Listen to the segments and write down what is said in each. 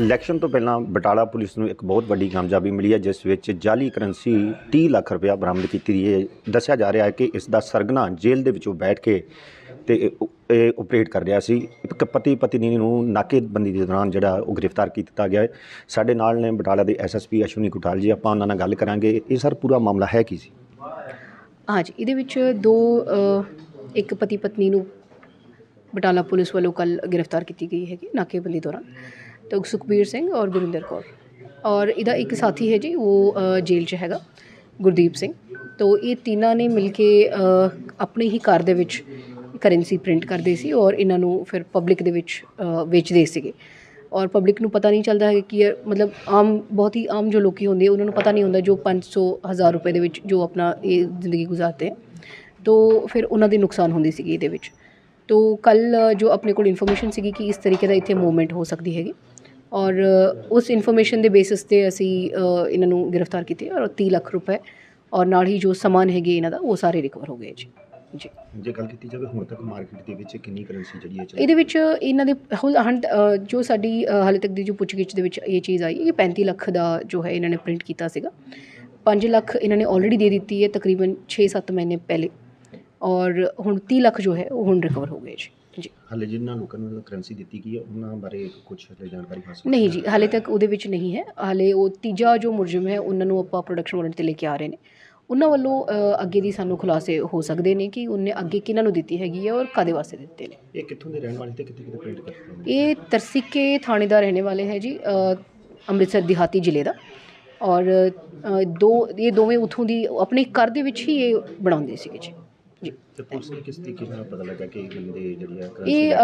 Election ਤੋਂ ਪਹਿਲਾਂ Batala police ਨੂੰ ਇੱਕ ਬਹੁਤ ਵੱਡੀ ਕਾਮਯਾਬੀ ਮਿਲੀ ਹੈ, ਜਿਸ ਵਿੱਚ ਜਾਲੀ ਕਰੰਸੀ 30 ਲੱਖ ਰੁਪਇਆ ਬਰਾਮਦ ਕੀਤੀ ਗਈ ਹੈ। ਦੱਸਿਆ ਜਾ ਰਿਹਾ ਹੈ ਕਿ ਇਸ ਦਾ ਸਰਗਨਾ ਜੇਲ੍ਹ ਦੇ ਵਿੱਚੋਂ ਬੈਠ ਕੇ ਤੇ ਇਹ- ਇਹ ਆਪਰੇਟ ਕਰ ਰਿਹਾ ਸੀ। ਇੱਕ ਪਤੀ ਪਤਨੀ ਨੂੰ ਨਾਕੇਬੰਦੀ ਦੇ ਦੌਰਾਨ ਜਿਹੜਾ ਉਹ ਗ੍ਰਿਫਤਾਰ ਕੀਤਾ ਗਿਆ ਸਾਡੇ ਨਾਲ ਨੇ ਬਟਾਲਾ ਦੇ ਐਸਐਸਪੀ ਅਸ਼ਵਨੀ ਕੁਟਾਲ ਜੀ। ਆਪਾਂ ਉਹਨਾਂ ਨਾਲ ਗੱਲ ਕਰਾਂਗੇ। ਇਹ ਸਰ, ਪੂਰਾ ਮਾਮਲਾ ਹੈ ਕੀ ਸੀ? ਹਾਂਜੀ ਇਹਦੇ ਵਿੱਚ ਦੋ ਇੱਕ ਪਤੀ ਪਤਨੀ ਨੂੰ ਬਟਾਲਾ ਪੁਲਿਸ ਵੱਲੋਂ ਕੱਲ ਗ੍ਰਿਫਤਾਰ ਕੀਤੀ ਗਈ ਹੈਗੀ ਨਾਕੇਬੰਦੀ ਦੌਰਾਨ। ਤਾਂ ਸੁਖਬੀਰ ਸਿੰਘ ਔਰ ਗੁਰਿੰਦਰ ਕੌਰ। ਔਰ ਇਹਦਾ ਇੱਕ ਸਾਥੀ ਹੈ ਜੀ ਉਹ ਜੇਲ੍ਹ 'ਚ ਹੈਗਾ ਗੁਰਦੀਪ ਸਿੰਘ। ਤੋਂ ਇਹ ਤਿੰਨਾਂ ਨੇ ਮਿਲ ਕੇ ਅ, ਆਪਣੇ ਹੀ ਘਰ ਦੇ ਵਿੱਚ ਕਰੰਸੀ ਪ੍ਰਿੰਟ ਕਰਦੇ ਸੀ ਔਰ ਇਹਨਾਂ ਨੂੰ ਫਿਰ ਪਬਲਿਕ ਦੇ ਵਿੱਚ ਵੇਚਦੇ ਸੀਗੇ। ਔਰ ਪਬਲਿਕ ਨੂੰ ਪਤਾ ਨਹੀਂ ਚੱਲਦਾ ਹੈ ਕਿ ਮਤਲਬ ਆਮ ਬਹੁਤ ਹੀ ਆਮ ਜੋ ਲੋਕੀ ਹੁੰਦੇ ਉਹਨਾਂ ਨੂੰ ਪਤਾ ਨਹੀਂ ਹੁੰਦਾ ਜੋ 500 ਹਜ਼ਾਰ ਰੁਪਏ ਦੇ ਵਿੱਚ ਜੋ ਆਪਣਾ ਇਹ ਜ਼ਿੰਦਗੀ ਗੁਜ਼ਾਰਦੇ ਹੈ ਤੋ ਫਿਰ ਉਹਨਾਂ ਦੀ ਨੁਕਸਾਨ ਹੁੰਦੀ ਸੀਗੀ ਇਹਦੇ ਵਿੱਚ। ਤੋ ਕੱਲ ਜੋ ਆਪਣੇ ਕੋਲ ਇਨਫੋਰਮੇਸ਼ਨ ਸੀਗੀ ਕਿ ਇਸ ਤਰੀਕੇ ਦਾ ਇੱਥੇ ਮੂਵਮੈਂਟ ਹੋ ਸਕਦੀ ਹੈਗੀ। ਔਰ ਉਸ ਇਨਫੋਰਮੇਸ਼ਨ ਦੇ ਬੇਸਿਸ ਤੇ ਅਸੀਂ ਇਹਨਾਂ ਨੂੰ ਗ੍ਰਿਫਤਾਰ ਕੀਤੇ ਔਰ 30 ਲੱਖ ਰੁਪਏ ਔਰ ਨਾਲ ਹੀ ਜੋ ਸਮਾਨ ਹੈਗੇ ਇਹਨਾਂ ਦਾ ਉਹ ਸਾਰੇ ਰਿਕਵਰ ਹੋ ਗਏ ਜੀ। ਜੀ। ਜੇ ਗੱਲ ਕੀਤੀ ਜਾਵੇ ਹੁਣ ਤੱਕ ਮਾਰਕੀਟ ਦੇ ਵਿੱਚ ਕਿੰਨੀ ਕਰੰਸੀ ਜਿਹੜੀ ਹੈ ਇਹਦੇ ਵਿੱਚ ਇਹਨਾਂ ਦੇ ਜੋ ਸਾਡੀ ਹਾਲੇ ਤੱਕ ਦੀ ਜੋ ਪੁੱਛਗਿੱਛ ਦੇ ਵਿੱਚ ਇਹ ਚੀਜ਼ ਆਈ ਇਹ 35 ਲੱਖ ਦਾ ਜੋ ਹੈ ਇਹਨਾਂ ਨੇ ਪ੍ਰਿੰਟ ਕੀਤਾ ਸੀਗਾ। 5 ਲੱਖ ਇਹਨਾਂ ਨੇ ਆਲਰੇਡੀ ਦੇ ਦਿੱਤੀ ਹੈ ਤਕਰੀਬਨ 6-7 ਮਹੀਨੇ ਪਹਿਲੇ। ਔਰ ਹੁਣ 30 ਲੱਖ ਜੋ ਹੈ ਉਹ ਹੁਣ ਰਿਕਵਰ ਹੋ ਗਏ ਜੀ। ਜੀ। ਹਾਲੇ ਜਿਨ੍ਹਾਂ ਲੋਕਾਂ ਨੂੰ ਕਰੰਸੀ ਦਿੱਤੀ ਗਈ ਹੈ ਉਹਨਾਂ ਬਾਰੇ ਕੁਝ ਜਾਣਕਾਰੀ ਹਾਸਲ ਨਹੀਂ ਜੀ ਹਾਲੇ ਤੱਕ ਉਹਦੇ ਵਿੱਚ ਨਹੀਂ ਹੈ। ਹਾਲੇ ਉਹ ਤੀਜਾ ਜੋ ਮੁਲਜ਼ਮ ਹੈ ਉਹਨਾਂ ਨੂੰ ਆਪਾਂ ਪ੍ਰੋਡਕਸ਼ਨ ਵਾਰੰਟ ਤੇ ਲੈ ਕੇ ਆ ਰਹੇ ਨੇ। ਉਹਨਾਂ ਵੱਲੋਂ ਅੱਗੇ ਦੀ ਸਾਨੂੰ ਖੁਲਾਸੇ ਹੋ ਸਕਦੇ ਨੇ ਕਿ ਉਹਨੇ ਅੱਗੇ ਕਿਹਨਾਂ ਨੂੰ ਦਿੱਤੀ ਹੈਗੀ ਹੈ ਔਰ ਕਾਦੇ ਵਾਸਤੇ ਦਿੱਤੇ ਨੇ। ਇਹ ਕਿੱਥੋਂ ਦੇ ਰਹਿਣ ਵਾਲੇ ਤੇ ਕਿੱਥੇ ਕਿੱਥੇ ਪ੍ਰਿੰਟ ਕਰਦੇ ਨੇ? ਇਹ ਤਰਸਿੱਕੇ ਥਾਣੇ ਦਾ ਰਹਿਣੇ ਵਾਲੇ ਹੈ ਜੀ ਅੰਮ੍ਰਿਤਸਰ ਦਿਹਾਤੀ ਜ਼ਿਲ੍ਹੇ ਦਾ। ਔਰ ਦੋ ਇਹ ਦੋਵੇਂ ਉਥੋਂ ਦੀ ਆਪਣੇ ਘਰ ਦੇ ਵਿੱਚ ਹੀ ਇਹ ਬਣਾਉਂਦੇ ਸੀਗੇ ਜੀ। ਤੇ ਪੁਲਿਸ ਨੇ ਕਿਸ ਤਰੀਕੇ ਨਾਲ ਪਤਾ ਲੱਗਾ ਕਿ ਇਹ ਬੰਦੇ ਜਿਹੜੀ ਆ ਇਹ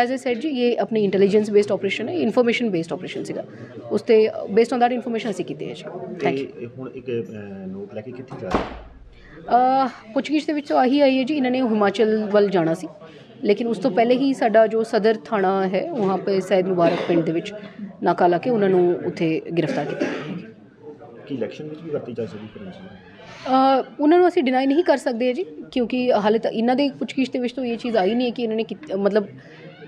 ਐਜ਼ ਅ ਸੈਡ ਜੀ ਇਹ ਆਪਣੀ ਇੰਟੈਲੀਜੈਂਸ ਬੇਸਡ ਆਪਰੇਸ਼ਨ ਹੈ ਇਨਫੋਰਮੇਸ਼ਨ ਬੇਸਡ ਆਪਰੇਸ਼ਨ ਸੀਗਾ। ਉਸ ਤੇ ਬੇਸਡ ਔਨ ਦੈਟ ਇਨਫੋਰਮੇਸ਼ਨ ਅਸੀਂ ਕੀਤੀ ਹੈ ਜੀ। ਥੈਂਕ ਯੂ ਤੇ ਹੁਣ ਇੱਕ ਨੋਟ ਲੈ ਕੇ ਕਿੱਥੇ ਜਾ ਰਹੇ ਪੁੱਛਗਿੱਛ ਦੇ ਵਿੱਚ ਆਹੀ ਆਈ ਹੈ ਜੀ ਇਹਨਾਂ ਨੇ ਹਿਮਾਚਲ ਵੱਲ ਜਾਣਾ ਸੀ। ਲੇਕਿਨ ਉਸ ਤੋਂ ਪਹਿਲੇ ਹੀ ਸਾਡਾ ਜੋ ਸਦਰ ਥਾਣਾ ਹੈ ਵਹਾਂ ਪੇ ਸੈਦ ਮੁਬਾਰਕ ਪਿੰਡ ਦੇ ਵਿੱਚ ਨਾਕਾ ਲਾ ਕੇ ਉਹਨਾਂ ਨੂੰ ਉੱਥੇ ਗ੍ਰਿਫਤਾਰ ਕੀਤਾ। ਕੀ ਇਲੈਕਸ਼ਨ ਵਿੱਚ ਵੀ ਵਰਤੀ ਜਾ ਸਕਦੀ ਕਰੰਸੀ ਅ, ਉਹਨਾਂ ਨੂੰ ਅਸੀਂ ਡਿਨਾਈ ਨਹੀਂ ਕਰ ਸਕਦੇ ਜੀ ਕਿਉਂਕਿ ਹਾਲੇ ਤੱਕ ਇਹਨਾਂ ਦੇ ਪੁੱਛਗਿੱਛ ਦੇ ਵਿੱਚ ਤਾਂ ਇਹ ਚੀਜ਼ ਆਈ ਨਹੀਂ ਹੈ ਕਿ ਇਹਨਾਂ ਨੇ ਕਿਤ- ਮਤਲਬ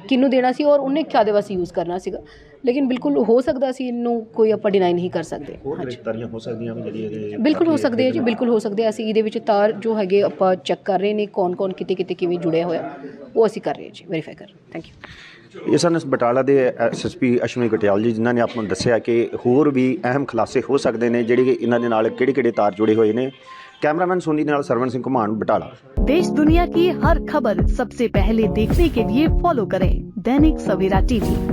ਕਿਹਨੂੰ ਦੇਣਾ ਸੀ ਔਰ ਉਹਨੇ ਕਿਹਦੇ ਵਾਸਤੇ ਯੂਜ਼ ਕਰਨਾ ਸੀਗਾ। ਲੇਕਿਨ ਬਿਲਕੁਲ ਹੋ ਸਕਦਾ ਸੀ ਇਹਨੂੰ ਕੋਈ ਆਪਾਂ ਡਿਨਾਈ ਨਹੀਂ ਕਰ ਸਕਦੇ ਹੋਰ ਹਾਂਜੀ ਗ੍ਰਿਫਤਾਰੀਆਂ ਹੋ ਸਕਦੀਆਂ ਵੀ ਜਿਹੜੀ ਇਹਦੇ ਬਿਲਕੁਲ ਹੋ ਸਕਦੇ ਹੈ ਜੀ ਬਿਲਕੁਲ ਹੋ ਸਕਦੇ ਆ ਅਸੀਂ ਇਹਦੇ ਵਿੱਚ ਤਾਰ ਜੋ ਹੈਗੇ ਆਪਾਂ ਚੈੱਕ ਕਰ ਰਹੇ ਨੇ ਕੌਣ ਕੌਣ ਕਿਤੇ ਕਿਤੇ ਕਿਵੇਂ ਜੁੜਿਆ ਹੋਇਆ ਉਹ ਅਸੀਂ ਕਰ ਰਹੇ ਹਾਂ ਜੀ ਵੈਰੀਫਾਈ ਕਰ ਰਹੇ ਥੈਂਕ ਯੂ ਇਹ ਸਨ ਬਟਾਲਾ ਦੇ ਐਸਐਸਪੀ ਅਸ਼ਵਨੀ ਕਟਿਆਲ ਜੀ ਜਿਨ੍ਹਾਂ ਨੇ ਆਪ ਨੂੰ ਦੱਸਿਆ ਕਿ ਹੋਰ ਵੀ ਅਹਿਮ ਖੁਲਾਸੇ ਹੋ ਸਕਦੇ ਨੇ ਜਿਹੜੇ ਕਿ ਇਹਨਾਂ ਦੇ ਨਾਲ ਕਿਹੜੇ ਕਿਹੜੇ ਤਾਰ ਜੁੜੇ ਹੋਏ ਨੇ ਕੈਮਰਾਮੈਨ ਸੋਨੀ ਦੇ ਨਾਲ ਸਰਵਨ ਸਿੰਘ ਘੁਮਾਣ ਬਟਾਲਾ देश दुनिया की हर खबर सबसे पहले देखने के लिए फॉलो करें दैनिक सवेरा टीवी